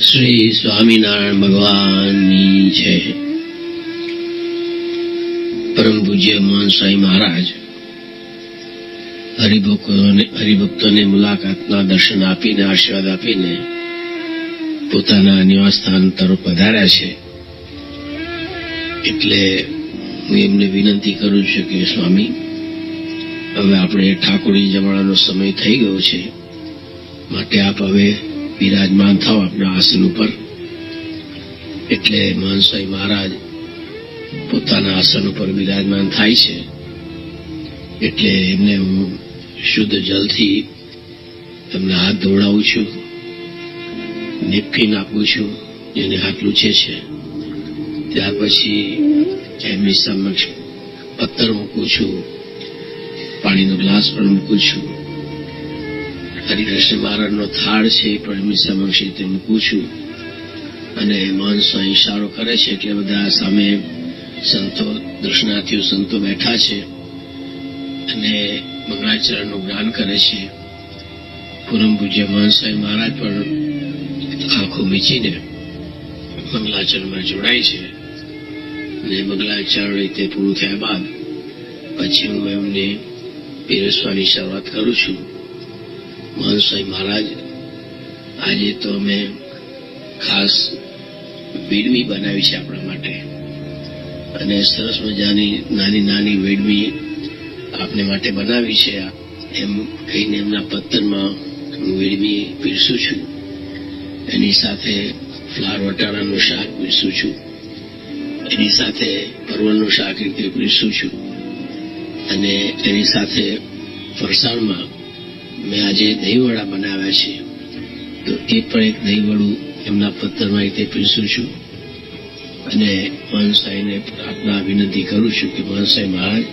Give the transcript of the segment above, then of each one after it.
શ્રી સ્વામિનારાયણ ભગવાનની છે. પરમ પૂજ્ય મોહન સ્વામી મહારાજ, હરિભક્તોને હરિભક્તોને મુલાકાતના દર્શન આપીને, આશીર્વાદ આપીને પોતાના નિવાસ સ્થાન તરફ વધાર્યા છે. એટલે હું એમને વિનંતી કરું છું કે સ્વામી, હવે આપણે ઠાકોરજી જમાડાનો સમય થઈ ગયો છે. માટે આપ હવે બિરાજમાન થાવ આપણા આસન ઉપર. એટલે મહંસાઈ મહારાજ પોતાના આસન ઉપર બિરાજમાન થાય છે. એટલે એમને હું શુદ્ધ જલથી એમને હાથ ધોવડાવું છું. નેપકીન આપું છું, જેને હાથ લૂછે છે. ત્યાર પછી એમની સમક્ષ પથ્થર મૂકું છું. પાણીનો ગ્લાસ પણ મૂકું છું. હરિકૃષ્ણ મહારાજનો થાળ છે એ પણ એમની સમક્ષ રીતે મૂકું છું. અને માણસો ઇશારો કરે છે એટલે બધા સામે સંતો, દર્શનાર્થીઓ, સંતો બેઠા છે. અને મંગળાચરણનું જ્ઞાન કરે છે. પૂરમ પૂજ્ય મહંસાઈ મહારાજ પણ આંખો મીચીને મંગલાચરણમાં જોડાય છે. અને મંગલાચરણ રીતે પૂરું થયા બાદ પછી હું એમને પીરસવાની શરૂઆત કરું છું. મહંસાઈ મહારાજ, આજે તો અમે ખાસ વેડમી બનાવી છે આપણા માટે. અને સરસ મજાની નાની નાની વેડમી આપને માટે બનાવી છે. એમ કહીને એમના પત્તરમાં હું વેડમી પીરસું છું. એની સાથે ફ્લાર વટાણાનું શાક પીરસું છું. એની સાથે પરવળનું શાક રીતે પીરસું છું. અને એની સાથે ફરસાણમાં મેં આજે દહીંવડા બનાવ્યા છે. તો એ પણ એક દહીંવડું એમના પત્તરમાં રીતે પીરસું છું. અને મહંસાઈને પ્રાર્થના વિનંતી કરું છું કે મહંસાઈ મહારાજ,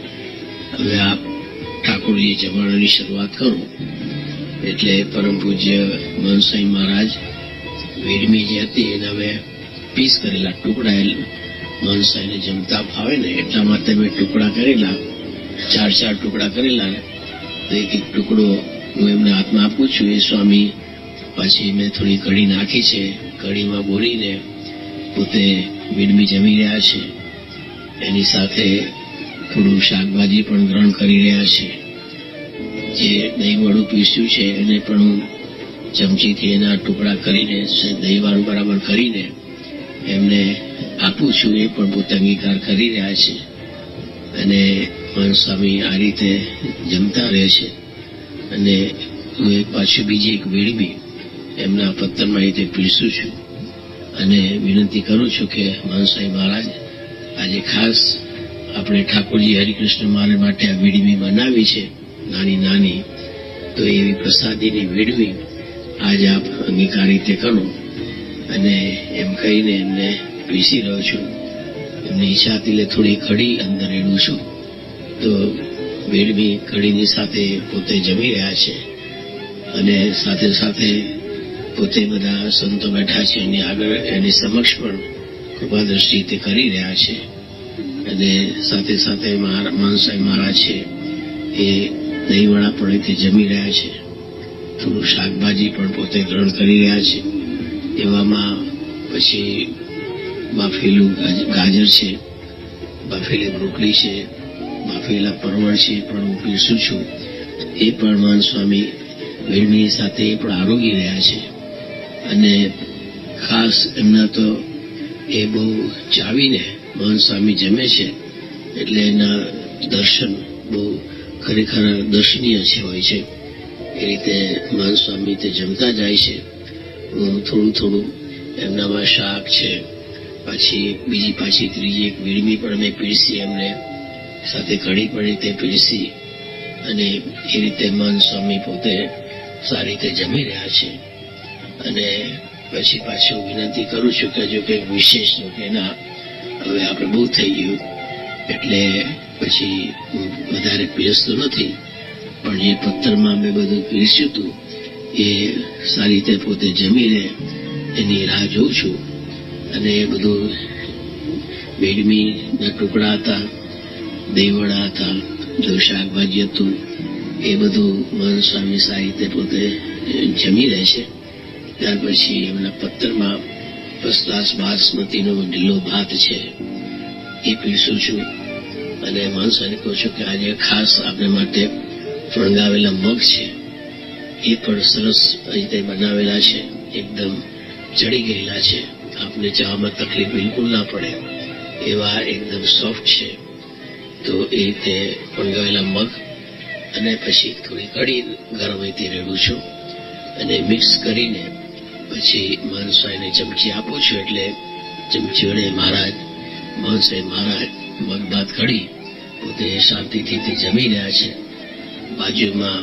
હવે આપ ઠાકોરજી જમાડાની શરૂઆત કરો. એટલે પરમ પૂજ્ય મહંસાઈ મહારાજ વીરમી જે હતી એને હવે પીસ કરેલા ટુકડા મહંસાઈને જમતા ફાવે ને એટલા માટે મેં ટુકડા કરેલા, ચાર ચાર ટુકડા કરેલા. તો એક એક ટુકડો હું એમને હાથમાં આપું છું. એ સ્વામી પછી મેં થોડી કઢી નાખી છે. કઢીમાં બોલીને પોતે વીડમી જમી રહ્યા છે. એની સાથે થોડું શાકભાજી પણ ગ્રહણ કરી રહ્યા છે. જે દહીંવાળું પીસ્યું છે, એને પણ હું ચમચીથી એના ટુકડા કરીને દહીંવાળું બરાબર કરીને એમને આપું છું. એ પણ પોતે અંગીકાર કરી રહ્યા છે. અને મન સ્વામી આ રીતે જમતા રહે છે. અને હું એક પાછું બીજી એક વેડમી એમના પત્તરમાં રીતે પીરસું છું. અને વિનંતી કરું છું કે માનસાઈ મહારાજ, આજે ખાસ આપણે ઠાકોરજી હરિકૃષ્ણ મહારાજ માટે આ વેડમી બનાવી છે, નાની નાની. તો એવી પ્રસાદીની વેડમી આજે આપ અંગીકાર રીતે કરો. અને એમ કહીને એમને પીસી રહ્યો છું. એમની હતી થોડી ખડી અંદર એડું છું. તો વેડમી કડીની સાથે પોતે જમી રહ્યા છે અને સાથે સાથે પોતે બધા સંતો બેઠા છે એની આગળ એની સમક્ષ પણ કૃપા દ્રષ્ટિ તે કરી રહ્યા છે. અને સાથે સાથે માનસાઈ મહારાજ છે એ દહીંવડા પણ તે જમી રહ્યા છે. થોડું શાકભાજી પણ પોતે ગ્રહણ કરી રહ્યા છે. એવામાં પછી બાફેલું ગાજર છે, બાફેલી બ્રોકલી છે બાફેલા પરવળ છે, પણ હું પીરસું છું. એ પણ મહાન સ્વામી વેડમીની સાથે પણ આરોગી રહ્યા છે. અને ખાસ એમના તો એ બહુ ચાવીને મહાન સ્વામી જમે છે, એટલે એના દર્શન બહુ ખરેખર દર્શનીય છે, હોય છે. એ રીતે મહાન સ્વામી તે જમતા જાય છે. હું થોડું થોડું એમનામાં શાક છે, પછી બીજી પાછી ત્રીજી એક વીડમી પણ અમે પીરસી એમને. સાથે ઘડી પણ રીતે પીરસી અને એ રીતે મન સ્વામી પોતે સારી રીતે જમી રહ્યા છે. અને પછી પાછું વિનંતી કરું છું કે જો કંઈક વિશેષ જો કે ના, હવે આપણે બહુ થઈ ગયું. એટલે પછી વધારે પીરસતો નથી, પણ જે પથ્થરમાં મેં બધું પીરસ્યું હતું, એ સારી રીતે પોતે જમીને એની રાહ જોઉં છું. અને એ બધું બેડમીના ટુકડા હતા દહીંવડા હતા જો શાકભાજી હતું, એ બધું મન સ્વામી સારી રીતે પોતે જમી રહે છે. ત્યાર પછી એમના પત્રમાં ક્લાસ બાસમતીનો ઢીલો ભાત છે. એ પીરસું છું. અને માણસોને કહું છું કે આજે ખાસ આપણે માટે ફણગાવેલા મગ છે. એ પણ સરસ રીતે બનાવેલા છે. એકદમ ચડી ગયેલા છે. આપને ચાવામાં તકલીફ બિલકુલ ના પડે. એવા એકદમ સોફ્ટ છે. તો એ રીતે ઉણગાવેલા મગ અને પછી થોડી કઢી ગરમ રીતે રેડું છું અને મિક્સ કરીને પછી માનસાઈને ચમચી આપું છું એટલે ચમચી વડે મહારાજ માનસાઈ મહારાજ, મગ ભાત કઢી પોતે શાંતિથી તે જમી રહ્યા છે. બાજુમાં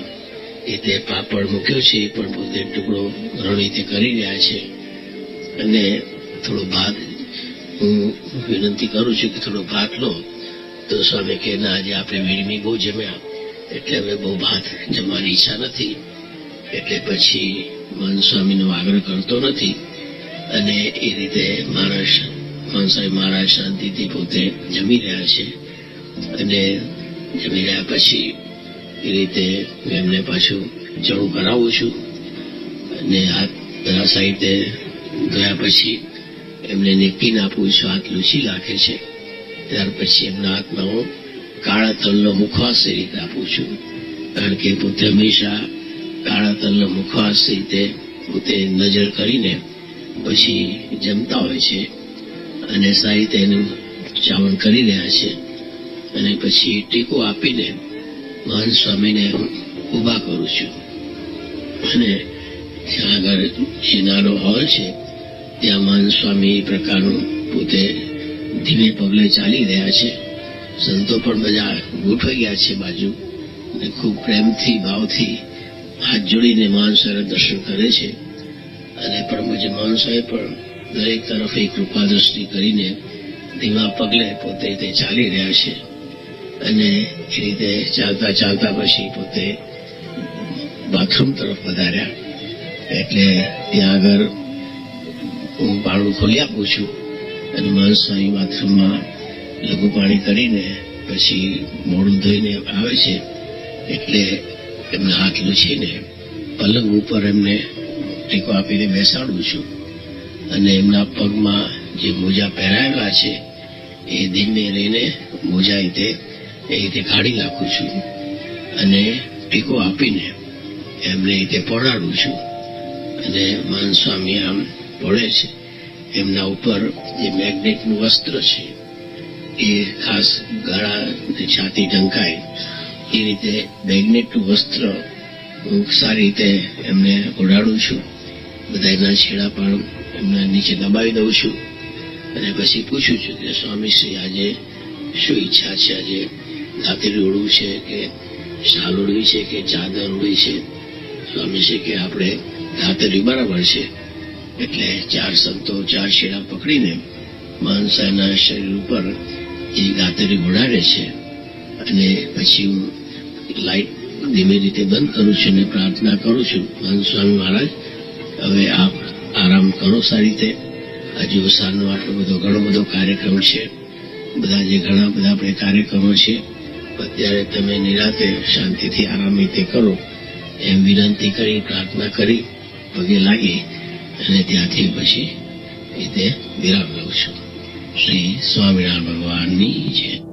એ તે પાપડ મૂક્યો છે, એ પણ પોતે ટુકડો રીતે કરી રહ્યા છે. અને થોડો ભાત હું વિનંતી કરું છું કે થોડો ભાત લો. તો સ્વામી કે, ના, આજે આપણે વીડમી બહુ જમ્યા. એટલે હવે બહુ ભાત જમવાની ઈચ્છા નથી. એટલે પછી મન સ્વામીનો આગ્રહ કરતો નથી. અને એ રીતે મહારાજ મનસાઈ મહારાજ શાંતિથી પોતે જમી રહ્યા છે. અને જમી રહ્યા પછી એ રીતે એમને પાછું ચણું કરાવું છું. અને હાથ સાઈડે ગયા પછી એમને નેકીન આપું છું. હાથ લૂછી રાખે છે. ત્યાર પછી એમના હું કાળા તલનો મુખવાસ એ રીતે આપું છું. કારણ કે પોતે હંમેશા કાળા તલનો મુખવાસ રીતે પોતે નજર કરીને પછી જમતા હોય છે અને સારી રીતે એનું ચાવણ કરી રહ્યા છે. અને પછી ટીકો આપીને મહાન સ્વામીને ઊભા કરું છું. અને ત્યાં આગળ જે નાનો હોલ છે, ત્યાં મહાન સ્વામી પ્રકારનું પોતે ધીમે પગલે ચાલી રહ્યા છે. સંતો પણ બધા ગોઠવાઈ ગયા છે બાજુ અને ખૂબ પ્રેમથી, ભાવથી હાથ જોડીને સ્વામીના દર્શન કરે છે. અને પરમપૂજ્ય મહાન સ્વામી પણ દરેક તરફ એક કૃપા દ્રષ્ટિ કરીને ધીમા પગલે પોતે તે ચાલી રહ્યા છે. અને એ રીતે ચાલતા ચાલતા પછી પોતે બાથરૂમ તરફ વધાર્યા. એટલે ત્યાં આગળ હું ભાડું ખોલી આપું છું. અને મહાન સ્વામી બાથરૂમમાં લઘુ પાણી કરીને પછી મોડું ધોઈને આવે છે, એટલે એમના હાથ લૂછીને પલંગ ઉપર એમને ટેકો આપીને બેસાડું છું. અને એમના પગમાં જે મોજા પહેરાયેલા છે, એ દિનને રહીને મોજા રીતે એ રીતે કાઢી નાખું છું. અને ટેકો આપીને એમને રીતે પડાડું છું. અને માન સ્વામી આમ પડે છે એમના ઉપર જે મેગ્નેટનું વસ્ત્ર છે, એ ખાસ ગળા છાતી ઢંકાય, એ રીતે મેગ્નેટનું વસ્ત્ર હું સારી રીતે એમને ઓઢાડું છું. બધા એના છેડા પણ એમના નીચે દબાવી દઉં છું. અને પછી પૂછું છું કે સ્વામીશ્રી આજે શું ઈચ્છા છે? આજે દાંતરી ઓળવું છે કે શાલ ઓળવી છે કે ચાદર ઓળવી છે? સ્વામીશ્રી કે આપણે દાંતરી બરાબર છે. એટલે ચાર સંતો ચાર શેડા પકડીને માનસાના શરીર ઉપર એ ગાતરી ઘોડાડે છે. અને પછી હું લાઈટ ધીમે રીતે બંધ કરું છું અને પ્રાર્થના કરું છું મહાન સ્વામી મહારાજ, હવે આપ આરામ કરો સારી રીતે. હજુ સાંજનો આટલો બધો ઘણો બધો કાર્યક્રમ છે. બધા જે ઘણા બધા આપણે કાર્યક્રમો છે, અત્યારે તમે નિરાતે શાંતિથી આરામ રીતે કરો એમ વિનંતી કરી, પ્રાર્થના કરી, પગે લાગી અને ત્યાંથી પછી રીતે વિરામ લઉં છું. શ્રી સ્વામિનારાયણ ભગવાનની જય.